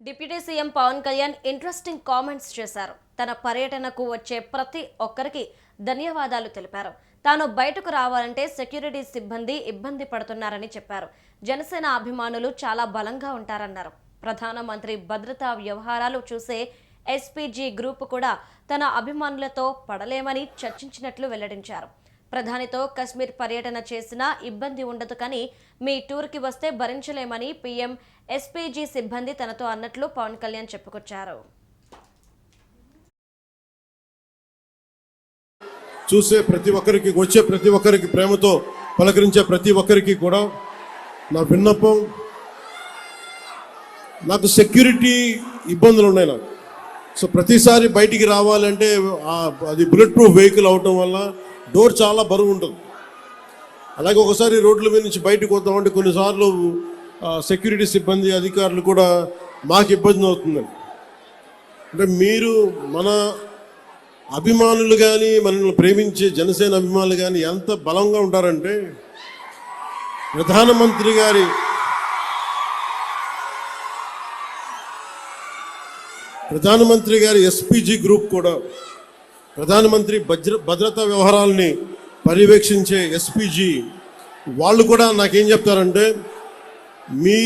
Deputy CM Pawan Kalyan interesting comments చేశారు. తన పర్యటనకు వచ్చే ప్రతి ఒక్కరికి ధన్యవాదాలు తెలిపారు. తాను బయటకు రావాలంటే సెక్యూరిటీ సిబ్బంది ఇబ్బంది పడుతున్నారని చెప్పారు. జనసేన అభిమానులు చాలా బలంగా ఉంటారన్నారు. ప్రధానమంత్రి భద్రతా వ్యవహారాలు చూసే ఎస్పీజీ గ్రూప్ కూడా తన అభిమానులతో పడలేమని చర్చించినట్లు వెల్లడించారు. ప్రధానితో కశ్మీర్ పర్యటన చేసినా ఇబ్బంది ఉండదు కానీ మీ టూర్కి వస్తే భరించలేమని పీఎం ఎస్పీజీ సిబ్బంది తనతో అన్నట్లు పవన్ కళ్యాణ్ చెప్పుకొచ్చారు. చూసే ప్రతి ఒక్కరికి వచ్చే ప్రతి ఒక్కరికి ప్రేమతో పలకరించే ప్రతి ఒక్కరికి కూడా నా విన్నపం నాకు సెక్యూరిటీ ఇబ్బందులు ఉన్నాయి నాకు. సో ప్రతిసారి బయటికి రావాలంటే అది బుల్లెట్ ప్రూఫ్ వెహికల్ అవటం వల్ల డోర్ చాలా బరువు ఉంటుంది. అలాగే ఒకసారి రోడ్ల మీద నుంచి బయటకు వద్దామంటే కొన్నిసార్లు సెక్యూరిటీ సిబ్బంది అధికారులు కూడా మాకు ఇబ్బంది అవుతుందని అంటే మీరు మన అభిమానులు కానీ మనల్ని ప్రేమించే జనసేన అభిమానులు కానీ ఎంత బలంగా ఉంటారంటే ప్రధానమంత్రి గారి ప్రధానమంత్రి గారి ఎస్పీజీ గ్రూప్ కూడా ప్రధానమంత్రి భద్ర భద్రతా వ్యవహారాలని పర్యవేక్షించే ఎస్పీజీ వాళ్ళు కూడా నాకేం చెప్తారంటే మీ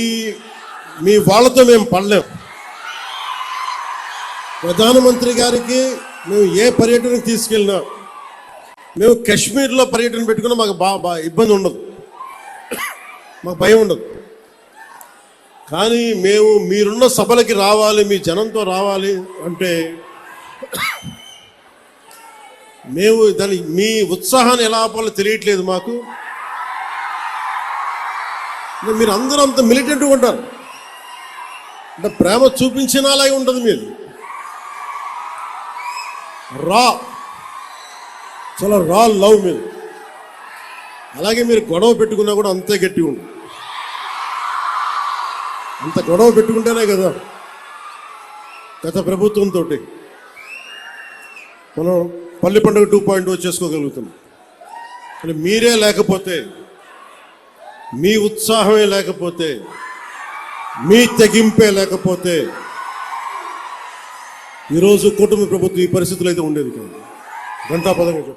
మీ వాళ్ళతో మేము పడలేం. ప్రధానమంత్రి గారికి మేము ఏ పర్యటనకు తీసుకెళ్ళినా మేము కాశ్మీర్లో పర్యటన పెట్టుకున్నా మాకు బా బా ఇబ్బంది ఉండదు. మాకు భయం ఉండదు. కానీ మేము మీరున్న సభలకి రావాలి మీ జనంతో రావాలి అంటే మేము దాని మీ ఉత్సాహాన్ని ఎలా ఆపాలో తెలియట్లేదు మాకు. మీరు అందరూ అంత మిలిటెంట్గా ఉంటారు. అంటే ప్రేమ చూపించినలాగే ఉంటుంది మీరు. రా. చాలా రా లవ్ మీరు. అలాగే మీరు గొడవ పెట్టుకున్నా కూడా అంతే గట్టి ఉంటుంది అంత గొడవ పెట్టుకుంటేనే కదా గత ప్రభుత్వంతో మనం పల్లి పండుగ టూ పాయింట్ చేసుకోగలుగుతున్నాం కానీ మీరే లేకపోతే మీ ఉత్సాహమే లేకపోతే మీ తెగింపే లేకపోతే ఈరోజు కుటుంబ ప్రభుత్వం ఈ పరిస్థితులు అయితే ఉండేది కాదు. గంటా పదంగా చెప్పు